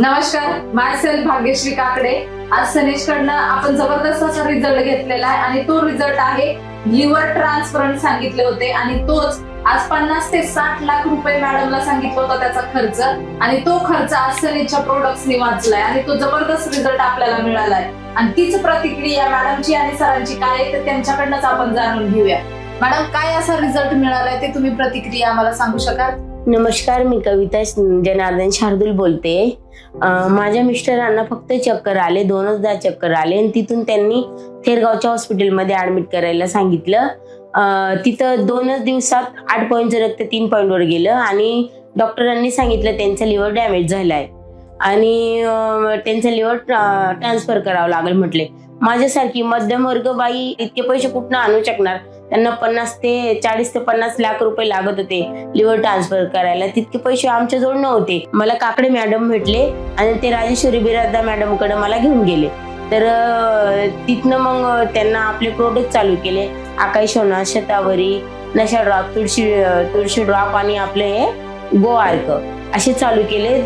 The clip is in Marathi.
नमस्कार मायसेल भाग्यश्री काकडे. आज सनेश कडनं आपण जबरदस्त असा रिझल्ट घेतलेला आहे आणि तो रिझल्ट आहे लिव्हर ट्रान्सफरंट सांगितले होते आणि तोच आज पन्नास ते साठ लाख रुपये मॅडमला सांगितलं होता त्याचा खर्च आणि तो खर्च आज सनेजच्या प्रोडक्ट्सनी वाचलाय आणि तो जबरदस्त रिझल्ट आपल्याला मिळालाय. आणि तीच प्रतिक्रिया मॅडमची आणि सरांची काय आहे तर त्यांच्याकडनंच आपण जाणून घेऊया. मॅडम काय असा रिझल्ट मिळालाय ते तुम्ही प्रतिक्रिया आम्हाला सांगू शकाल? नमस्कार मी कविता जनार्दन शार्दूल बोलते. माझ्या मिस्टरांना फक्त चक्कर आले दोनचदा चक्कर आले आणि तिथून त्यांनी थेरगावच्या हॉस्पिटलमध्ये ऍडमिट करायला सांगितलं. तिथं दोनच दिवसात आठ पॉईंटचं रक्त तीन पॉईंटवर गेलं आणि डॉक्टरांनी सांगितलं त्यांचा लिव्हर डॅमेज झालाय. आणि त्यांचं लिव्हर ट्रान्सफर करावं लागेल म्हटले. माझ्यासारखी मध्यमवर्ग बाई इतके पैसे कुठनं आणू शकणार? त्यांना पन्नास ते चाळीस ते पन्नास लाख रुपये लागत होते लिव्हर ट्रान्सफर करायला. तितके पैसे आमच्याजवळ नव्हते. मला काकडे मॅडम भेटले आणि ते राजेश्वरी बिरादा मॅडमकडे मला घेऊन गेले. तर तिथनं मग त्यांना आपले प्रोडक्ट चालू केले. आकाश शतावरी नशा ड्रॉप तुळशी तुळशी ड्रॉप आणि आपले हे गोआर्क असे चालू केले.